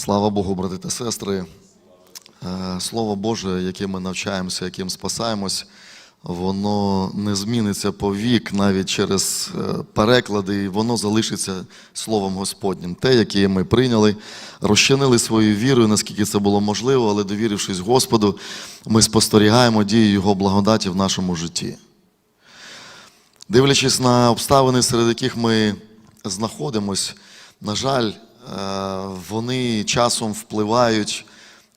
Слава Богу, брати та сестри. Е, Слово Боже, яким ми навчаємося, яким спасаємось, воно не зміниться по вік навіть через е, переклади, і воно залишиться Словом Господнім. Те, яке ми прийняли, розчинили свою вірою, наскільки це було можливо, але довірившись Господу, ми спостерігаємо дію Його благодаті в нашому житті. Дивлячись на обставини, серед яких ми знаходимось, на жаль, вони часом впливають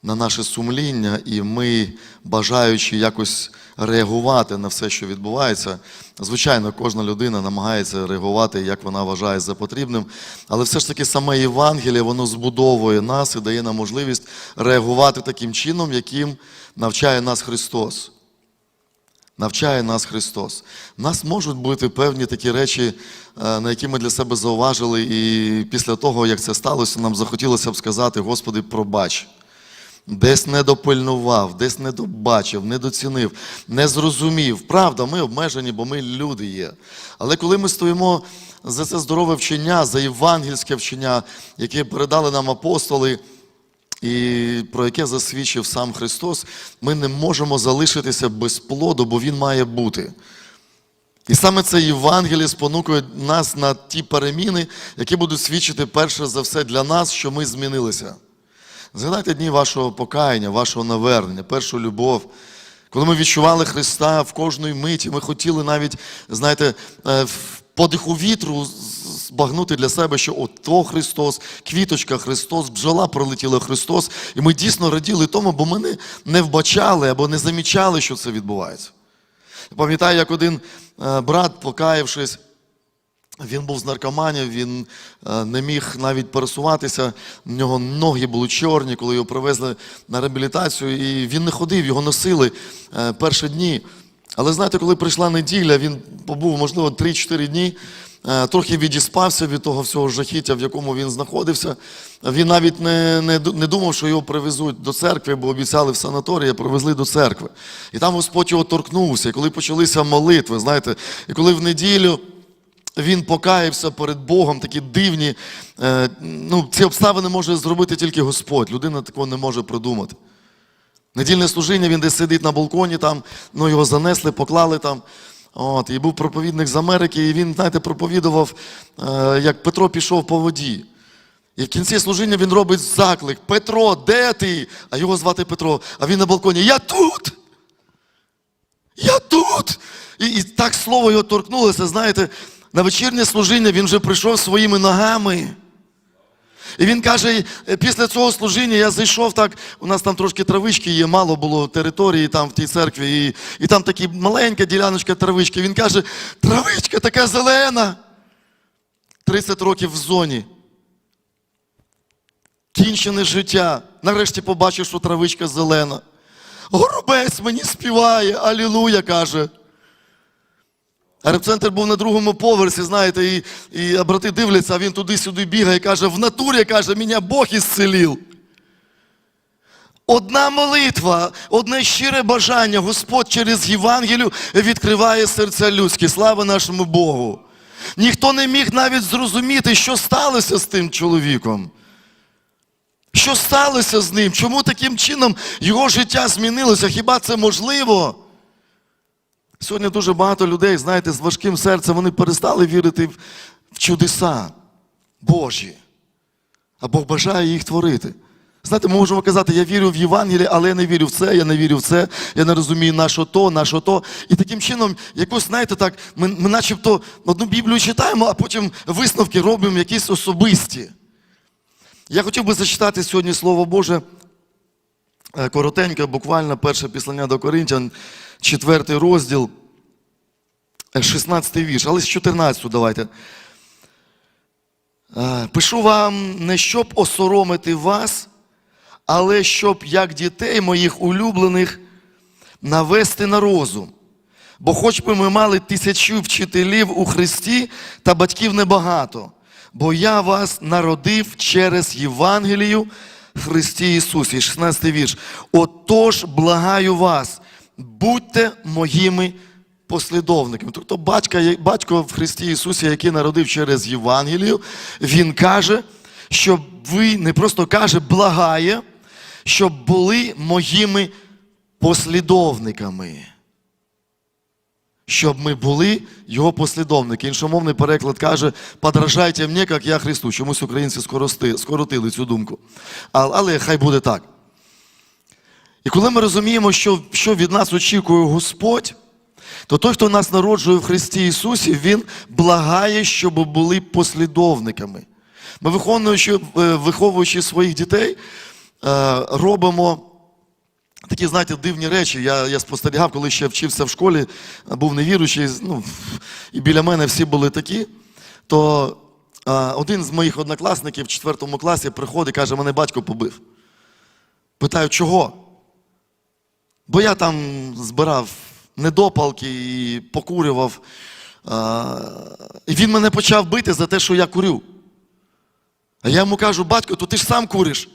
на наше сумління, і ми, бажаючи якось реагувати на все, що відбувається, звичайно, кожна людина намагається реагувати, як вона вважає за потрібним, але все ж таки саме Євангеліє, воно збудовує нас і дає нам можливість реагувати таким чином, яким навчає нас Христос навчає нас Христос. У нас можуть бути певні такі речі, е, на які ми для себе зауважили, і після того, як це сталося, нам захотілося б сказати, Господи, пробач. Десь не допильнував, десь не добачив, не доцінив, не зрозумів. Правда, ми обмежені, бо ми люди є. Але коли ми стоїмо за це здорове вчення, за євангельське вчення, яке передали нам апостоли, і про яке засвідчив сам Христос, ми не можемо залишитися без плоду, бо Він має бути. І саме це Євангеліє спонукує нас на ті переміни, які будуть свідчити перше за все для нас, що ми змінилися. Згадайте дні вашого покаяння, вашого навернення, першу любов. Коли ми відчували Христа в кожної миті, ми хотіли навіть, знаєте, е, в подиху вітру збагнути для себе, що ото Христос, квіточка Христос, бджола пролетіла Христос, і ми дійсно раділи тому, бо ми не, не вбачали або не замічали, що це відбувається. Пам'ятаю, як один е, брат, покаявшись, він був з наркоманів, він е, не міг навіть пересуватися. В нього ноги були чорні, коли його привезли на реабілітацію, і він не ходив, його носили е, перші дні. Але знаєте, коли прийшла неділя, він побув, можливо, 3-4 дні, е, трохи відіспався від того всього жахіття, в якому він знаходився. Він навіть не, не, не думав, що його привезуть до церкви, бо обіцяли в санаторії, привезли до церкви. І там Господь його торкнувся. І коли почалися молитви, знаєте, і коли в неділю. Він покаявся перед Богом, такі дивні. Е, ну, ці обставини може зробити тільки Господь. Людина такого не може придумати. Недільне служіння, він десь сидить на балконі, там, ну, його занесли, поклали там. От, і був проповідник з Америки, і він, знаєте, проповідував, е, як Петро пішов по воді. І в кінці служіння він робить заклик: Петро, де ти? А його звати Петро. А він на балконі. Я тут! Я тут! І, і так слово його торкнулося, знаєте, на вечірнє служіння він вже прийшов своїми ногами. І він каже, «Е, після цього служіння я зайшов так, у нас там трошки травички є, мало було території там в тій церкві, і, і там така маленька діляночка травички. Він каже, травичка така зелена. 30 років в зоні. Кінчене життя. Нарешті побачив, що травичка зелена. Горобець мені співає, алілуя, каже. Репцентр був на другому поверсі, знаєте, і, і брати дивляться, а він туди-сюди бігає і каже, в натурі, каже, мене Бог ісцелив. Одна молитва, одне щире бажання, Господь через Євангелію відкриває серця людські. Слава нашому Богу. Ніхто не міг навіть зрозуміти, що сталося з тим чоловіком. Що сталося з ним? Чому таким чином його життя змінилося? Хіба це можливо? Сьогодні дуже багато людей, знаєте, з важким серцем вони перестали вірити в, чудеса Божі. А Бог бажає їх творити. Знаєте, ми можемо казати, я вірю в Євангеліє, але я не вірю в це, я не вірю в це, я не розумію, на що то, на що то. І таким чином, якось, знаєте, так, ми, ми начебто одну Біблію читаємо, а потім висновки робимо якісь особисті. Я хотів би зачитати сьогодні Слово Боже коротенько, буквально перше післання до Коринтян, четвертий розділ, е, 16 вірш, але з 14 давайте. Е, Пишу вам не щоб осоромити вас, але щоб, як дітей моїх улюблених, навести на розум. Бо хоч би ми мали тисячу вчителів у Христі, та батьків небагато, бо я вас народив через Євангелію Христі Ісусі. 16 вірш. Отож, благаю вас, будьте моїми послідовниками. Тобто батько, батько в Христі Ісусі, який народив через Євангелію, він каже, що ви не просто каже, благає, щоб були моїми послідовниками. Щоб ми були його послідовники. Іншомовний переклад каже, подражайте мені, як я Христу. Чомусь українці скоротили цю думку. Але хай буде так. І коли ми розуміємо, що, що від нас очікує Господь, то той, хто нас народжує в Христі Ісусі, Він благає, щоб були послідовниками. Ми, виховуючи, е, виховуючи своїх дітей, е, робимо такі, знаєте, дивні речі. Я, я спостерігав, коли ще вчився в школі, був невіруючий, ну, і біля мене всі були такі, то е, один з моїх однокласників в 4 класі приходить і каже, мене батько побив. Питаю, чого? Бо я там збирав недопалки і покурював. А, і він мене почав бити за те, що я курю. А я йому кажу, батько, то ти ж сам куриш.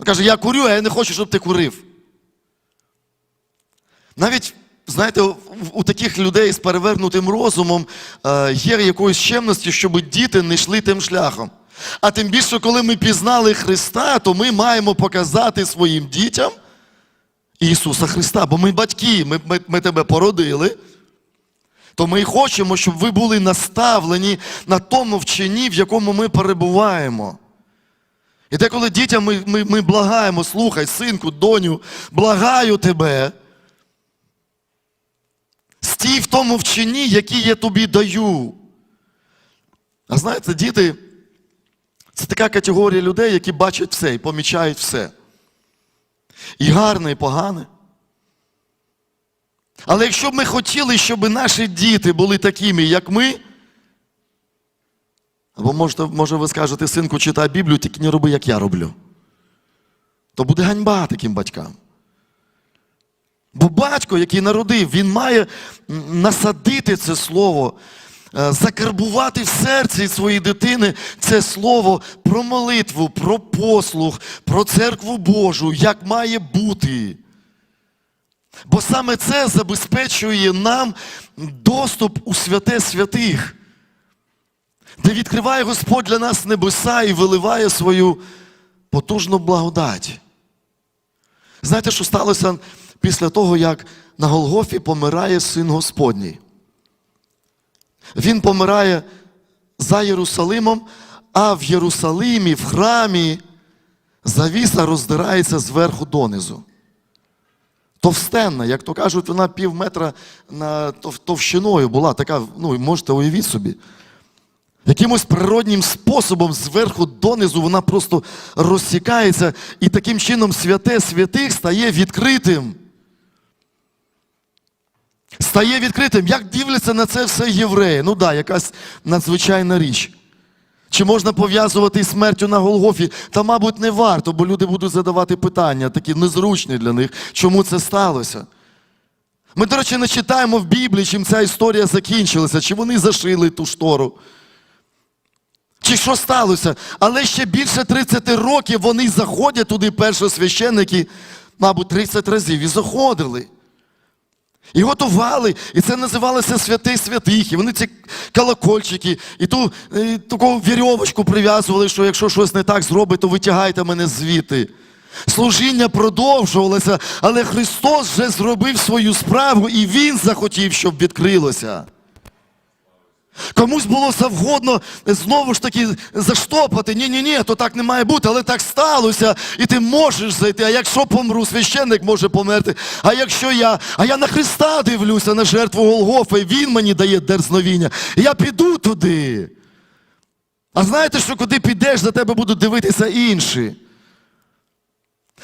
Він каже, я курю, а я не хочу, щоб ти курив. Навіть, знаєте, у, таких людей з перевернутим розумом е, є якоїсь чемності, щоб діти не йшли тим шляхом. А тим більше, коли ми пізнали Христа, то ми маємо показати своїм дітям Ісуса Христа. Бо ми батьки, ми, ми, ми тебе породили. То ми хочемо, щоб ви були наставлені на тому вченні, в якому ми перебуваємо. І деколи дітям ми, ми, ми благаємо, слухай, синку, доню, благаю тебе. Стій в тому вченні, який я тобі даю. А знаєте, діти це така категорія людей, які бачать все і помічають все. І гарне, і погане. Але якщо б ми хотіли, щоб наші діти були такими, як ми, або можете, може ви скажете, синку, читай Біблію, тільки не роби, як я роблю, то буде ганьба таким батькам. Бо батько, який народив, він має насадити це слово, е, закарбувати в серці своєї дитини це слово про молитву, про послух, про церкву Божу, як має бути. Бо саме це забезпечує нам доступ у святе святих, де відкриває Господь для нас небеса і виливає свою потужну благодать. Знаєте, що сталося після того, як на Голгофі помирає син Господній? Він помирає за Єрусалимом, а в Єрусалимі, в храмі, завіса роздирається зверху донизу. Товстенна, як то кажуть, вона пів метра на товщиною була, така, ну, можете уявіть собі. Якимось природнім способом зверху донизу вона просто розсікається, і таким чином святе святих стає відкритим. Стає відкритим. Як дивляться на це все євреї? Ну да, якась надзвичайна річ. Чи можна пов'язувати смертю на Голгофі? Та, мабуть, не варто, бо люди будуть задавати питання, такі незручні для них, чому це сталося. Ми, до речі, не читаємо в Біблії, чим ця історія закінчилася, чи вони зашили ту штору. Чи що сталося? Але ще більше 30 років вони заходять туди, першосвященники, мабуть, 30 разів і заходили. І готували, і це називалося святий святих. І вони ці колокольчики, і ту і таку вірьовочку прив'язували, що якщо щось не так зробить, то витягайте мене звідти. Служіння продовжувалося, але Христос вже зробив свою справу, і Він захотів, щоб відкрилося. Комусь було завгодно знову ж таки заштопати. Ні, ні, то так не має бути, але так сталося, і ти можеш зайти. А якщо помру, священник може померти. А якщо я, а я на Христа дивлюся на жертву Голгофа, і Він мені дає дерзновіння. Я піду туди. А знаєте, що куди підеш, за тебе будуть дивитися інші.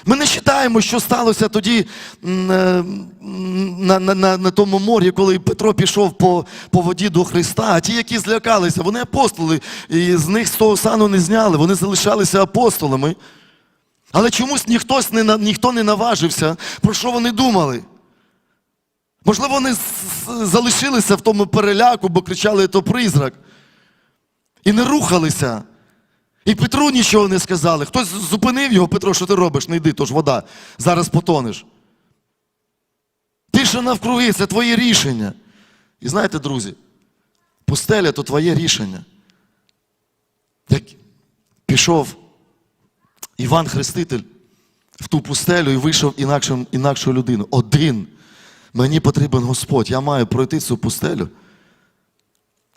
Ми не читаємо, що сталося тоді е, на, на, на, на тому морі, коли Петро пішов по, по воді до Христа. А ті, які злякалися, вони апостоли, і з них з того сану не зняли, вони залишалися апостолами. Але чомусь ніхто не, ніхто не наважився, про що вони думали. Можливо, вони залишилися в тому переляку, бо кричали, то призрак. І не рухалися. І Петру нічого не сказали. Хтось зупинив його, Петро, що ти робиш? Не йди, то ж вода, зараз потонеш. Тиша навкруги, це твоє рішення. І знаєте, друзі, пустеля то твоє рішення. Як пішов Іван Хреститель в ту пустелю і вийшов інакшим, інакшою людиною. Один. Мені потрібен Господь. Я маю пройти цю пустелю.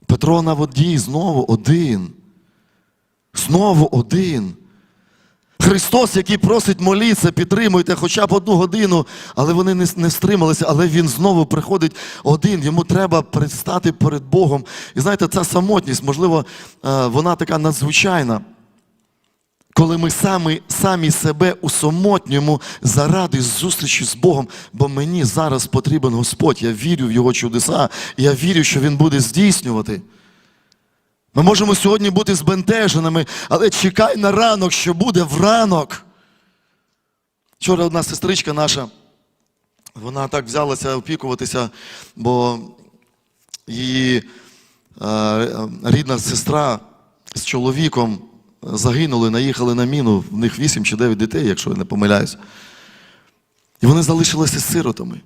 Петро на воді знову один. Знову один. Христос, який просить моліться, підтримуйте хоча б одну годину, але вони не, не стрималися, але Він знову приходить один. Йому треба предстати перед Богом. І знаєте, ця самотність, можливо, е, вона така надзвичайна. Коли ми самі, самі себе усамотнюємо заради зустрічі з Богом, бо мені зараз потрібен Господь. Я вірю в Його чудеса, я вірю, що Він буде здійснювати. Ми можемо сьогодні бути збентеженими, але чекай на ранок, що буде в ранок. Вчора одна сестричка наша, вона так взялася опікуватися, бо її е, рідна сестра з чоловіком загинули, наїхали на міну, в них 8 чи 9 дітей, якщо я не помиляюсь. І вони залишилися сиротами.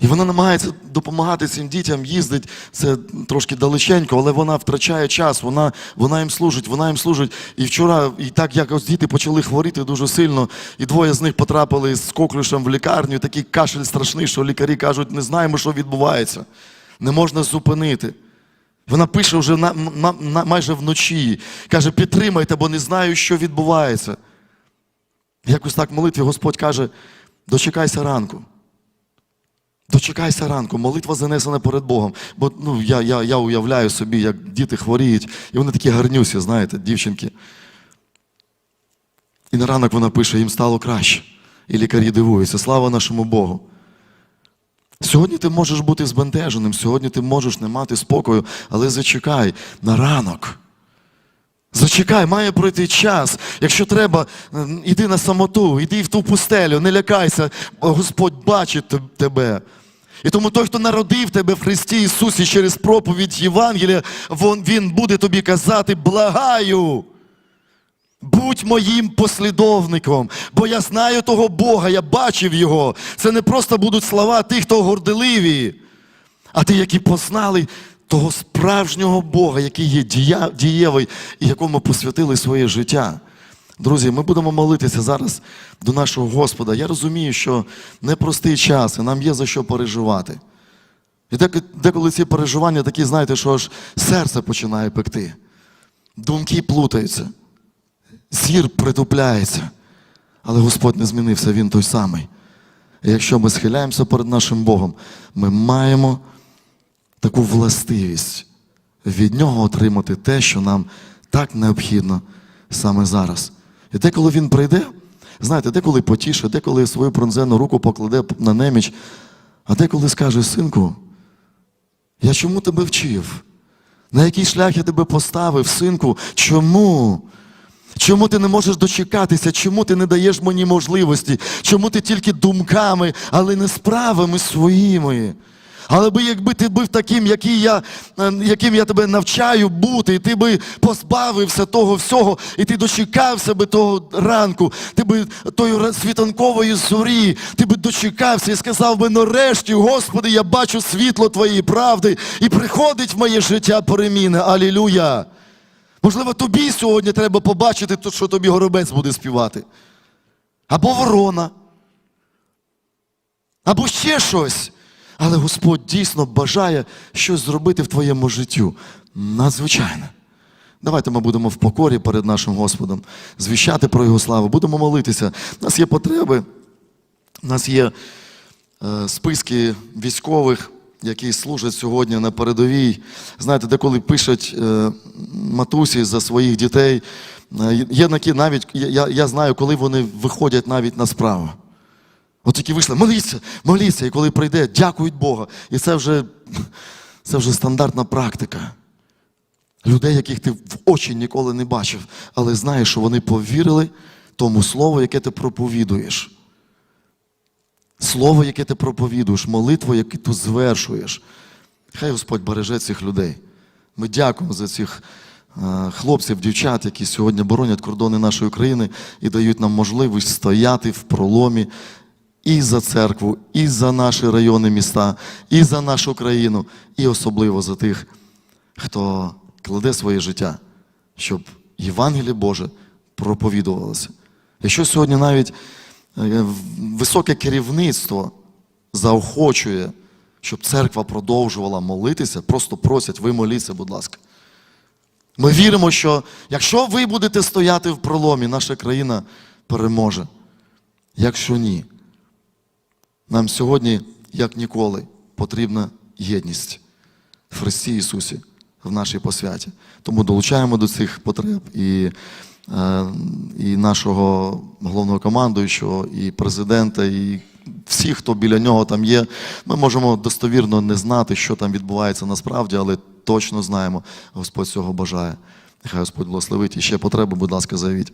І вона намагається допомагати цим дітям, їздить, це трошки далеченько, але вона втрачає час, вона, вона їм служить, вона їм служить. І вчора, і так якось діти почали хворіти дуже сильно, і двоє з них потрапили з коклюшем в лікарню, і такий кашель страшний, що лікарі кажуть, не знаємо, що відбувається. Не можна зупинити. Вона пише вже на, на, на, майже вночі. Каже, підтримайте, бо не знаю, що відбувається. Якось так молитві Господь каже, дочекайся ранку. Дочекайся ранку, молитва занесена перед Богом. Бо ну, я, я, я уявляю собі, як діти хворіють, і вони такі гарнюсі, знаєте, дівчинки. І на ранок вона пише, їм стало краще. І лікарі дивуються, слава нашому Богу. Сьогодні ти можеш бути збентеженим, сьогодні ти можеш не мати спокою, але зачекай на ранок. Зачекай, має пройти час. Якщо треба, іди на самоту, іди в ту пустелю, не лякайся, Господь бачить тебе. І тому той, хто народив тебе в Христі Ісусі через проповідь Євангелія, Він буде тобі казати, благаю. Будь моїм послідовником, бо я знаю того Бога, я бачив Його. Це не просто будуть слова тих, хто горделиві, а ті, які познали того справжнього Бога, який є дієвий і якому посвятили своє життя. Друзі, ми будемо молитися зараз до нашого Господа. Я розумію, що непростий час, і нам є за що переживати. І деколи ці переживання такі, знаєте, що аж серце починає пекти. Думки плутаються зір притупляється. Але Господь не змінився, Він той самий. І якщо ми схиляємося перед нашим Богом, ми маємо таку властивість від Нього отримати те, що нам так необхідно саме зараз. І деколи Він прийде, знаєте, деколи потішить, деколи свою пронзену руку покладе на неміч, а деколи скаже, синку, я чому тебе вчив? На який шлях я тебе поставив, синку? Чому? Чому ти не можеш дочекатися? Чому ти не даєш мені можливості? Чому ти тільки думками, але не справами своїми? Але би якби ти був таким, який я, е, яким я тебе навчаю бути, і ти би позбавився того всього, і ти дочекався би того ранку, ти би тої світанкової зорі, ти би дочекався і сказав би, нарешті, Господи, я бачу світло Твоєї правди, і приходить в моє життя переміни. Алілюя! Можливо, тобі сьогодні треба побачити, то, що тобі горобець буде співати. Або ворона. Або ще щось. Але Господь дійсно бажає щось зробити в твоєму життю. Надзвичайно. Давайте ми будемо в покорі перед нашим Господом, звіщати про Його славу, будемо молитися. У нас є потреби, у нас є е, списки військових, які служать сьогодні на передовій. Знаєте, деколи пишуть е, матусі за своїх дітей. Е, є такі навіть, я, я знаю, коли вони виходять навіть на справу. От тільки вийшли, моліться, моліться, і коли прийде, дякують Бога. І це вже, це вже стандартна практика. Людей, яких ти в очі ніколи не бачив, але знаєш, що вони повірили тому слову, яке ти проповідуєш. Слово, яке ти проповідуєш, молитву, яку ти звершуєш. Хай Господь береже цих людей. Ми дякуємо за цих е, хлопців, дівчат, які сьогодні боронять кордони нашої країни і дають нам можливість стояти в проломі і за церкву, і за наші райони, міста, і за нашу країну, і особливо за тих, хто кладе своє життя, щоб Євангеліє Боже проповідувалося. Якщо сьогодні навіть е, високе керівництво заохочує, щоб церква продовжувала молитися, просто просять, ви моліться, будь ласка. Ми віримо, що якщо ви будете стояти в проломі, наша країна переможе. Якщо ні, нам сьогодні, як ніколи, потрібна єдність в Христі Ісусі, в нашій посвяті. Тому долучаємо до цих потреб і, е, і нашого головного командуючого, і президента, і всіх, хто біля нього там є. Ми можемо достовірно не знати, що там відбувається насправді, але точно знаємо, Господь цього бажає. Нехай Господь благословить. І ще потреби, будь ласка, заявіть.